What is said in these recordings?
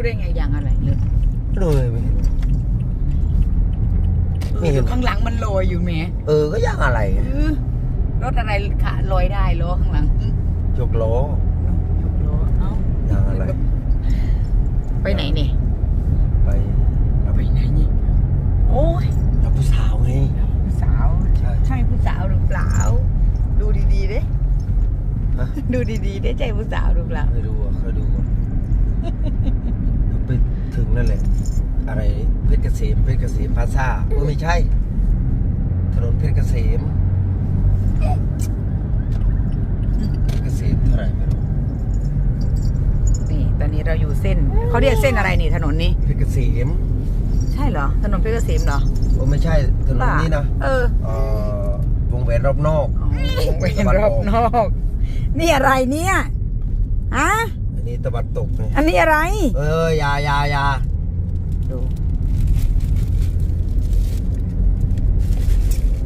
รู้ได้ไงอย่างอะไรเลยเลยไม่เห็น ไม่เห็น ข้างหลังมันลอยอยู่แหมเออก็ยังอะไรเออรถอะไรขาลอยได้ล้อข้างหลังอื้อยกล้อยกล้อเอ้ายังอะไร ไปไหนเนี่ยไปรับไปไหนเนี่ยโอ้ยรับผู้สาวไงผู้สาวใช่ใช่ผู้สาวหรือเปล่า ดูดีๆเด้ฮะดูดีๆได้ใจผู้สาวหรือเปล่าไม่รู้อะเคยดูก่อนไปถึงนั่นแหละ อะไรเพชรเก ษมเพชรเกษมพลาซ่าเออไม่ใช่ ถนนเพชรเกษมเพชรเกษมเท่าไหร่ไม่รู้นี่ตอนนี้เราอยู่เส้นเขาเรียกเส้นอะไรนี่ถนนนี้ เพชรเกษมใช่เหรอ ถนนเพชรเกษมเหรอโอ้ไม่ใช่ถนนนี้นะเออเอ่อวงแหวนรอบนอกอ๋อวงเวียนรอบนอก นี่อะไรเนี่ยฮะอันนี้ตะวันตกไงอันนี้อะไร เอออยาอยาอยา ดู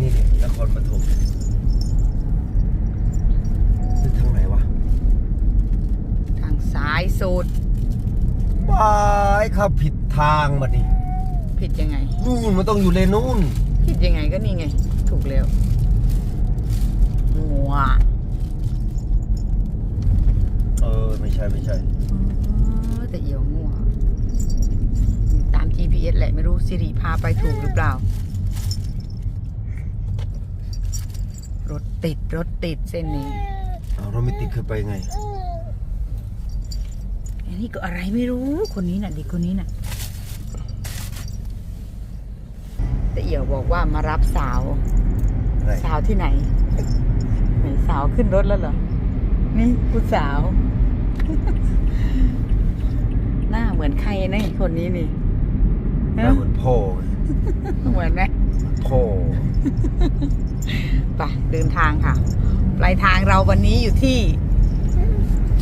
นี่นี่นครปฐมนี่ทางไหนวะ ทาง ซ้ายสุดบายเข้าผิดทางมาดิผิดยังไง นู่นมันต้องอยู่เลนนู่น ผิดยังไงก็นี่ไง ถูกแล้วงัวเออ ไม่ใช่ไม่ใช่ อ๋อแต่เอี่ยวงัวตาม GPS แหละไม่รู้สิริพาไปถูกหรือเปล่า รถติดรถติดเส้นนี้ เอาเราไม่ติดเคยไปไง อันนี้ก็อะไรไม่รู้คนนี้น่ะเด็กคนนี้น่ะแต่เอี่ยวบอกว่ามารับสาว อะไรสาวที่ไหนไหนสาวขึ้นรถแล้วเหรอ นี่ผู้สาว หน้าเหมือนใครนะคนนี้นี่หน้าเหมือนพ่อไงเหมือนไหมพ่อไปเดินทางค่ะ ปลายทางเราวันนี้อยู่ที่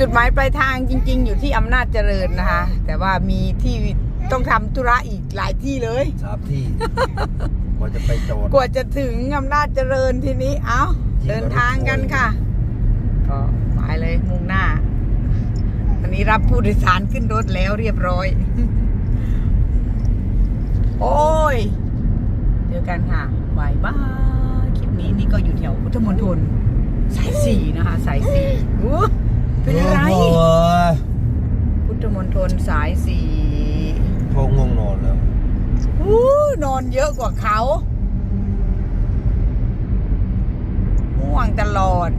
จุดหมายปลายทางจริง ๆ อยู่ที่อำนาจเจริญนะคะ แต่ว่ามีที่ต้องทำธุระอีกหลายที่เลย สามที่ กว่าจะไปจอด กว่าจะถึงอำนาจเจริญทีนี้ เอาเดินทางกันค่ะ ก็ไปเลยมุ่งหน้า วันนี้รับผู้โดยสารขึ้นรถแล้วเรียบร้อย โอ้ย เจอกันค่ะบายบาย คลิปนี้นี่ก็อยู่แถวพุทธมณฑลสายสี่นะคะ สายสี่อู้เป็นอะไร โอ้โห พุทธมณฑล สายสี่พ่อง่วงนอนแล้วอู้นอนเยอะกว่าเขาง่วงตลอด